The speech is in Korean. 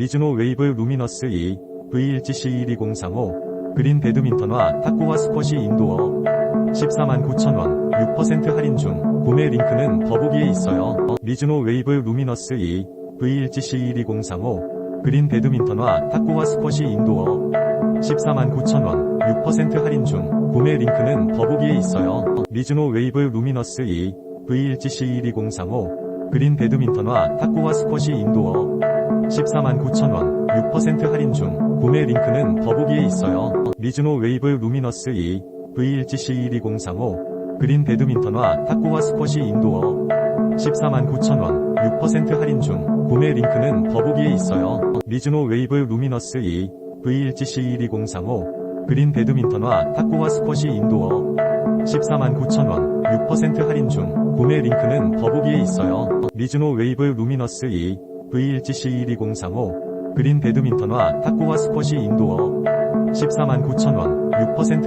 미즈노 웨이브 루미너스 2, V1GC12035, 그린 배드민턴화 탁구와 스쿼시 인도어 149,000원 6% 할인 중 구매 링크는 더보기에 있어요. 미즈노 웨이브 루미너스 2, V1GC12035, 그린 배드민턴화 탁구와 스쿼시 인도어 149,000원 6% 할인 중 구매 링크는 더보기에 있어요. 미즈노 웨이브 루미너스 2, V1GC12035, 그린 배드민턴화 탁구와 스쿼시 인도어 149,000원 6% 할인 중 구매 링크는 더보기에 있어요. 미즈노 웨이브 루미너스 2, V1GC12035, 그린 배드민턴화 탁구와 스쿼시 인도어 149,000원 6% 할인 중 구매 링크는 더보기에 있어요. 미즈노 웨이브 루미너스 2, V1GC12035, 그린 배드민턴화 탁구와 스쿼시 인도어 149,000원 6% 할인 중 구매 링크는 더보기에 있어요. 미즈노 웨이브 루미너스 2, V1GC12035, 그린 배드민턴화 탁구와 스쿼시 인도어 149,000원 6%